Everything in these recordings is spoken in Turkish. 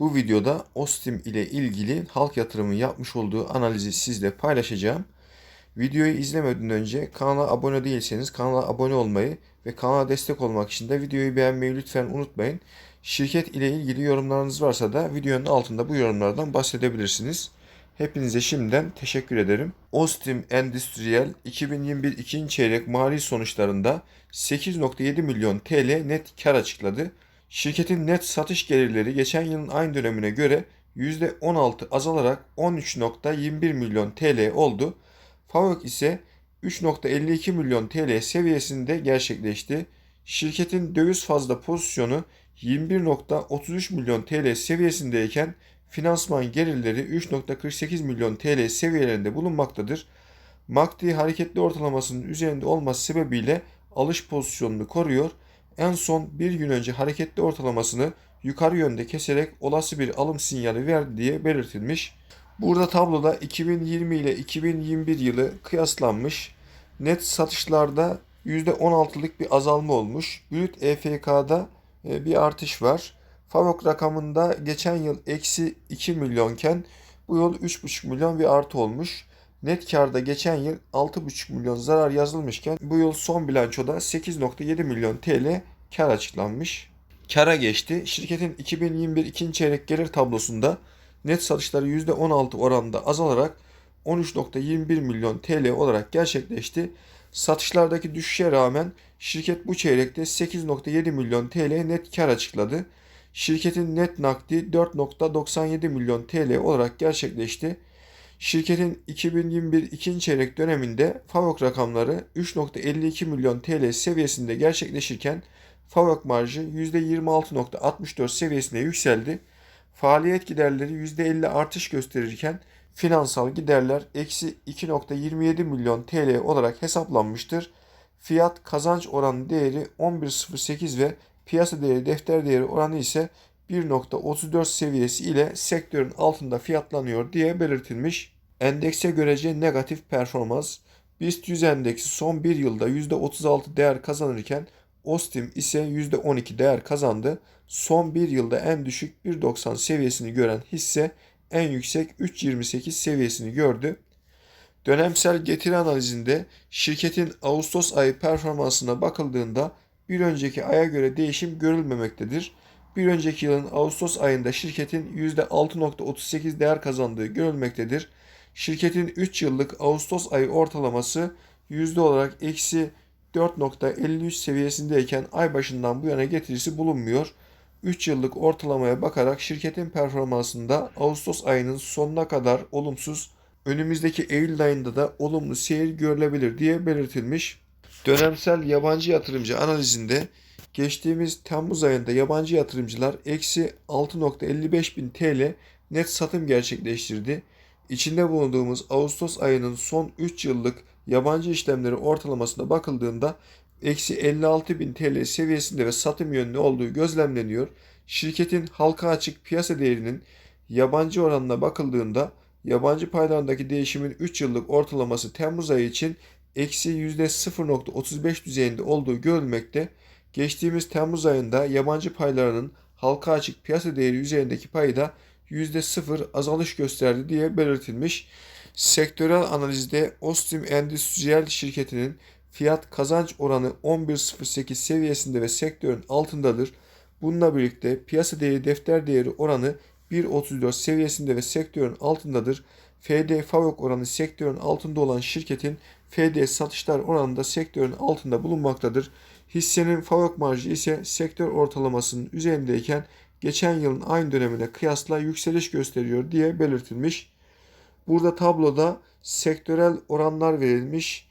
Bu videoda Ostim ile ilgili halk yatırımın yapmış olduğu analizi sizle paylaşacağım. Videoyu izlemeden önce kanala abone değilseniz kanala abone olmayı ve kanala destek olmak için de videoyu beğenmeyi lütfen unutmayın. Şirket ile ilgili yorumlarınız varsa da videonun altında bu yorumlardan bahsedebilirsiniz. Hepinize şimdiden teşekkür ederim. Ostim Endüstriyel 2021 ikinci çeyrek mali sonuçlarında 8.7 milyon TL net kar açıkladı. Şirketin net satış gelirleri geçen yılın aynı dönemine göre %16 azalarak 13.21 milyon TL oldu. FAVÖK ise 3.52 milyon TL seviyesinde gerçekleşti. Şirketin döviz fazla pozisyonu 21.33 milyon TL seviyesindeyken finansman gelirleri 3.48 milyon TL seviyelerinde bulunmaktadır. MACD hareketli ortalamasının üzerinde olması sebebiyle alış pozisyonunu koruyor. En son bir gün önce hareketli ortalamasını yukarı yönde keserek olası bir alım sinyali verdi diye belirtilmiş. Burada tabloda 2020 ile 2021 yılı kıyaslanmış. Net satışlarda %16'lık bir azalma olmuş. Brüt EFK'da e, bir artış var. FAVÖK rakamında geçen yıl eksi 2 milyonken bu yıl 3,5 milyon bir artı olmuş. Net karda geçen yıl 6,5 milyon zarar yazılmışken bu yıl son bilançoda 8,7 milyon TL kar açıklanmış. Kara geçti. Şirketin 2021 ikinci çeyrek gelir tablosunda net satışları %16 oranında azalarak 13.21 milyon TL olarak gerçekleşti. Satışlardaki düşüşe rağmen şirket bu çeyrekte 8.7 milyon TL net kar açıkladı. Şirketin net nakdi 4.97 milyon TL olarak gerçekleşti. Şirketin 2021 ikinci çeyrek döneminde FAVÖK rakamları 3.52 milyon TL seviyesinde gerçekleşirken FAVÖK marjı %26.64 seviyesine yükseldi. Faaliyet giderleri %50 artış gösterirken finansal giderler eksi 2.27 milyon TL olarak hesaplanmıştır. Fiyat kazanç oranı değeri 11.08 ve piyasa değeri defter değeri oranı ise 1.34 seviyesi ile sektörün altında fiyatlanıyor diye belirtilmiş. Endekse görece negatif performans. BIST 100 endeksi son bir yılda %36 değer kazanırken Ostim ise %12 değer kazandı. Son bir yılda en düşük 1.90 seviyesini gören hisse en yüksek 3.28 seviyesini gördü. Dönemsel getiri analizinde şirketin Ağustos ayı performansına bakıldığında bir önceki aya göre değişim görülmemektedir. Bir önceki yılın Ağustos ayında şirketin %6.38 değer kazandığı görülmektedir. Şirketin 3 yıllık Ağustos ayı ortalaması yüzde olarak eksi 4.53 seviyesindeyken ay başından bu yana getirisi bulunmuyor. 3 yıllık ortalamaya bakarak şirketin performansında Ağustos ayının sonuna kadar olumsuz, önümüzdeki Eylül ayında da olumlu seyir görülebilir diye belirtilmiş. Dönemsel yabancı yatırımcı analizinde geçtiğimiz Temmuz ayında yabancı yatırımcılar eksi 6.55 bin TL net satım gerçekleştirdi. İçinde bulunduğumuz Ağustos ayının son 3 yıllık yabancı işlemleri ortalamasına bakıldığında eksi 56 bin TL seviyesinde ve satım yönlü olduğu gözlemleniyor. Şirketin halka açık piyasa değerinin yabancı oranına bakıldığında yabancı paylarındaki değişimin 3 yıllık ortalaması Temmuz ayı için eksi %0.35 düzeyinde olduğu görülmekte. Geçtiğimiz Temmuz ayında yabancı paylarının halka açık piyasa değeri üzerindeki payı da %0 azalış gösterdi diye belirtilmiş. Sektörel analizde Ostim Endüstriyel şirketinin fiyat kazanç oranı 11.08 seviyesinde ve sektörün altındadır. Bununla birlikte piyasa değeri defter değeri oranı 1.34 seviyesinde ve sektörün altındadır. FD FAVÖK oranı sektörün altında olan şirketin FD satışlar oranında sektörün altında bulunmaktadır. Hissenin FAVÖK marjı ise sektör ortalamasının üzerindeyken geçen yılın aynı dönemine kıyasla yükseliş gösteriyor diye belirtilmiş. Burada tabloda sektörel oranlar verilmiş.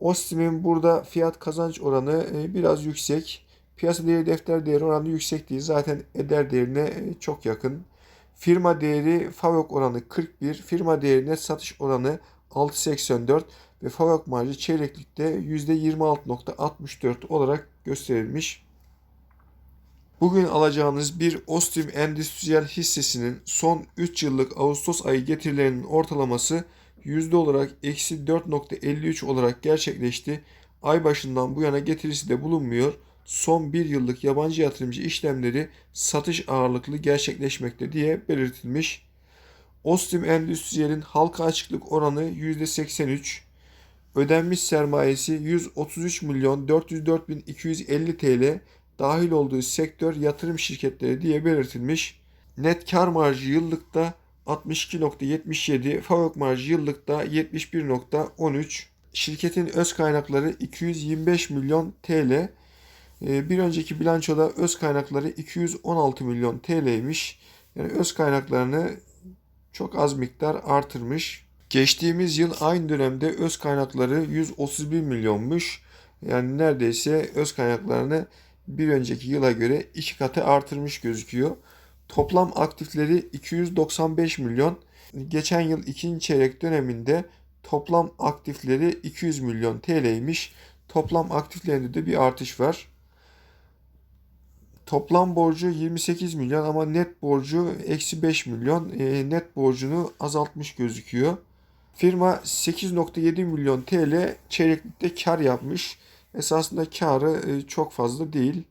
Ostim'in burada fiyat kazanç oranı e, biraz yüksek. Piyasa değeri defter değeri oranı yüksek değil. Zaten eder değerine e, çok yakın. Firma değeri FAVÖK oranı 41. Firma değeri net satış oranı 6.84 ve FAVÖK marjı çeyreklikte %26.64 olarak gösterilmiş. Bugün alacağınız bir Ostim Endüstriyel hissesinin son 3 yıllık Ağustos ayı getirilerinin ortalaması yüzde olarak eksi 4.53 olarak gerçekleşti. Ay başından bu yana getirisi de bulunmuyor. son bir yıllık yabancı yatırımcı işlemleri satış ağırlıklı gerçekleşmekte diye belirtilmiş. Ostim Endüstriyel'in halka açıklık oranı %83, ödenmiş sermayesi 133 milyon 404 bin 250 TL dahil olduğu sektör yatırım şirketleri diye belirtilmiş. Net kar marjı yıllıkta 62.77, FAVÖK marjı yıllıkta 71.13. Şirketin öz kaynakları 225 milyon TL. Ee, Bir önceki bilançoda öz kaynakları 216 milyon TL'ymiş. Yani öz kaynaklarını çok az miktar artırmış. Geçtiğimiz yıl aynı dönemde öz kaynakları 131 milyonmuş. Yani neredeyse öz kaynaklarını bir önceki yıla göre iki katı artırmış gözüküyor. Toplam aktifleri 295 milyon. Geçen yıl ikinci çeyrek döneminde toplam aktifleri 200 milyon TL'ymiş. Toplam aktiflerinde de bir artış var. Toplam borcu 28 milyon ama net borcu eksi 5 milyon. E, net borcunu azaltmış gözüküyor. Firma 8.7 milyon TL çeyreklikte kar yapmış. Esasında karı e, çok fazla değil.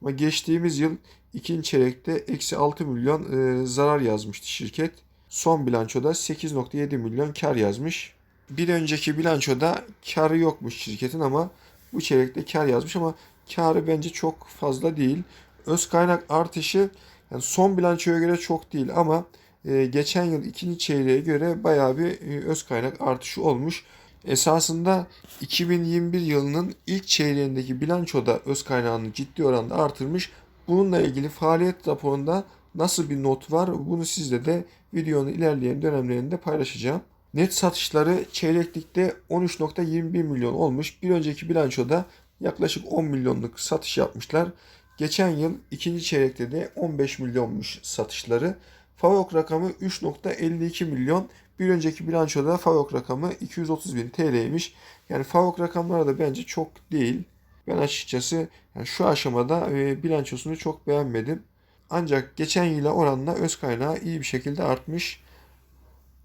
Ama geçtiğimiz yıl ikinci çeyrekte eksi 6 milyon e, zarar yazmıştı şirket. Son bilançoda 8.7 milyon kar yazmış. Bir önceki bilançoda karı yokmuş şirketin ama bu çeyrekte kar yazmış ama karı bence çok fazla değil. Öz kaynak artışı yani son bilançoya göre çok değil ama geçen yıl ikinci çeyreğe göre bayağı bir e, öz kaynak artışı olmuş. Esasında 2021 yılının ilk çeyreğindeki bilançoda öz kaynağını ciddi oranda artırmış. Bununla ilgili faaliyet raporunda nasıl bir not var bunu sizle de videonun ilerleyen dönemlerinde paylaşacağım. Net satışları çeyreklikte 13.21 milyon olmuş. Bir önceki bilançoda yaklaşık 10 milyonluk satış yapmışlar. Geçen yıl ikinci çeyrekte de 15 milyonmuş satışları. FAVÖK rakamı 3.52 milyon. Bir önceki bilançoda FAVÖK rakamı 230 bin TL'ymiş. Yani FAVÖK rakamları da bence çok değil. Ben açıkçası yani şu aşamada e, bilançosunu çok beğenmedim. Ancak geçen yıla oranla öz kaynağı iyi bir şekilde artmış.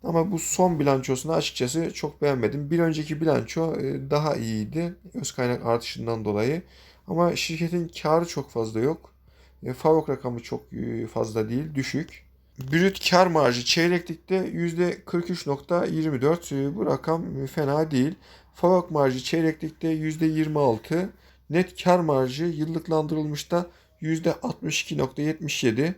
Ama bu son bilançosunu açıkçası çok beğenmedim. Bir önceki bilanço e, daha iyiydi öz kaynak artışından dolayı. Ama şirketin karı çok fazla yok. E, FAVÖK rakamı çok e, fazla değil, düşük. Brüt kar marjı çeyreklikte %43.24. E, Bu rakam fena değil. FAVÖK marjı çeyreklikte %26. Net kar marjı yıllıklandırılmışta %62.77.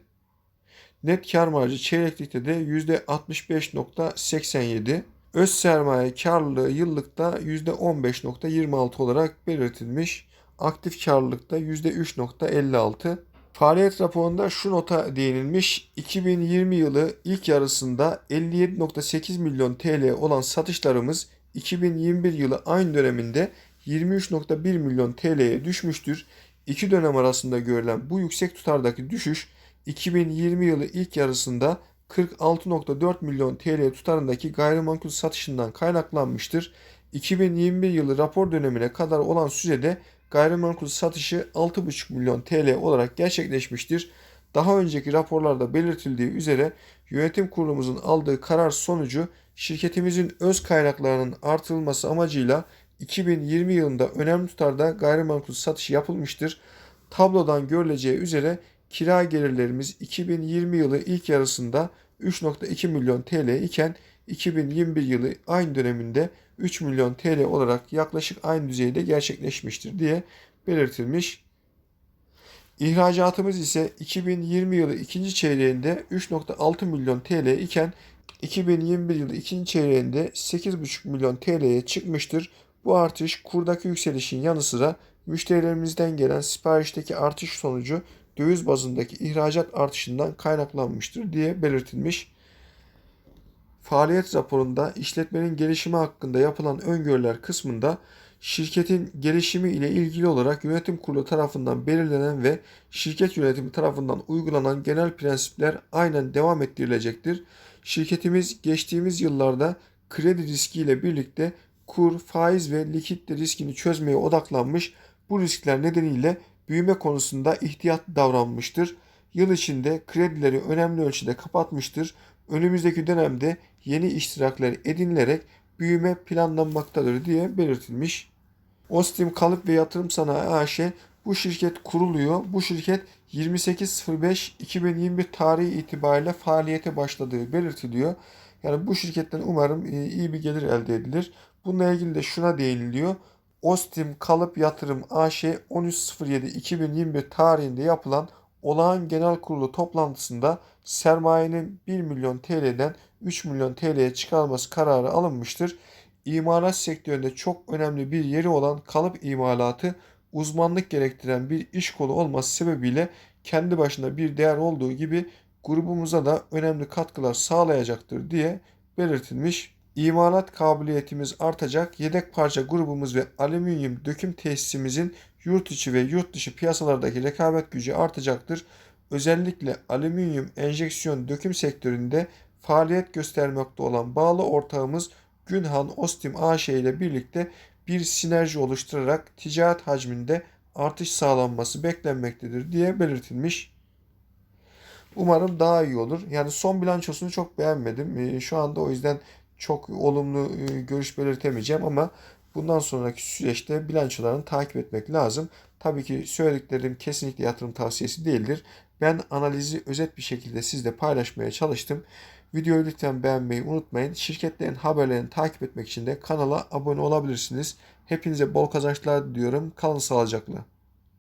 Net kar marjı çeyreklikte de %65.87. Öz sermaye karlılığı yıllıkta %15.26 olarak belirtilmiş. Aktif karlılıkta %3.56. Faaliyet raporunda şu nota değinilmiş. 2020 yılı ilk yarısında 57.8 milyon TL olan satışlarımız 2021 yılı aynı döneminde 23.1 milyon TL'ye düşmüştür. İki dönem arasında görülen bu yüksek tutardaki düşüş 2020 yılı ilk yarısında 46.4 milyon TL tutarındaki gayrimenkul satışından kaynaklanmıştır. 2021 yılı rapor dönemine kadar olan sürede gayrimenkul satışı 6,5 milyon TL olarak gerçekleşmiştir. Daha önceki raporlarda belirtildiği üzere yönetim kurulumuzun aldığı karar sonucu şirketimizin öz kaynaklarının artırılması amacıyla 2020 yılında önemli tutarda gayrimenkul satışı yapılmıştır. Tablodan görüleceği üzere kira gelirlerimiz 2020 yılı ilk yarısında 3.2 milyon TL iken 2021 yılı aynı döneminde 3 milyon TL olarak yaklaşık aynı düzeyde gerçekleşmiştir diye belirtilmiş. İhracatımız ise 2020 yılı ikinci çeyreğinde 3.6 milyon TL iken 2021 yılı ikinci çeyreğinde 8.5 milyon TL'ye çıkmıştır. Bu artış kurdaki yükselişin yanı sıra müşterilerimizden gelen siparişteki artış sonucu döviz bazındaki ihracat artışından kaynaklanmıştır diye belirtilmiş. Faaliyet raporunda işletmenin gelişimi hakkında yapılan öngörüler kısmında şirketin gelişimi ile ilgili olarak yönetim kurulu tarafından belirlenen ve şirket yönetimi tarafından uygulanan genel prensipler aynen devam ettirilecektir. Şirketimiz geçtiğimiz yıllarda kredi riskiyle birlikte kur, faiz ve likidite riskini çözmeye odaklanmış. Bu riskler nedeniyle büyüme konusunda ihtiyat davranmıştır. Yıl içinde kredileri önemli ölçüde kapatmıştır. Önümüzdeki dönemde yeni iştirakler edinilerek büyüme planlanmaktadır diye belirtilmiş. Ostim Kalıp ve Yatırım Sanayi AŞ Bu şirket kuruluyor. Bu şirket 28.05.2021 tarihi itibariyle faaliyete başladığı belirtiliyor. Yani bu şirketten umarım e, iyi bir gelir elde edilir. Bununla ilgili de şuna değiniliyor. Ostim Kalıp Yatırım AŞ 13.07.2021 tarihinde yapılan olağan genel kurulu toplantısında sermayenin 1 milyon TL'den 3 milyon TL'ye çıkarılması kararı alınmıştır. İmalat sektöründe çok önemli bir yeri olan kalıp imalatı uzmanlık gerektiren bir iş kolu olması sebebiyle kendi başına bir değer olduğu gibi grubumuza da önemli katkılar sağlayacaktır diye belirtilmiş. İmalat kabiliyetimiz artacak, yedek parça grubumuz ve alüminyum döküm tesisimizin yurt içi ve yurt dışı piyasalardaki rekabet gücü artacaktır. Özellikle alüminyum enjeksiyon döküm sektöründe faaliyet göstermekte olan bağlı ortağımız Günhan Ostim AŞ ile birlikte bir sinerji oluşturarak ticaret hacminde artış sağlanması beklenmektedir diye belirtilmiş. Umarım daha iyi olur. Yani son bilançosunu çok beğenmedim. Ee, Şu anda o yüzden çok olumlu e, görüş belirtemeyeceğim ama bundan sonraki süreçte bilançolarını takip etmek lazım. Tabii ki söylediklerim kesinlikle yatırım tavsiyesi değildir. Ben analizi özet bir şekilde sizle paylaşmaya çalıştım. Videoyu lütfen beğenmeyi unutmayın. Şirketlerin haberlerini takip etmek için de kanala abone olabilirsiniz. Hepinize bol kazançlar diliyorum. Kalın sağlıcakla.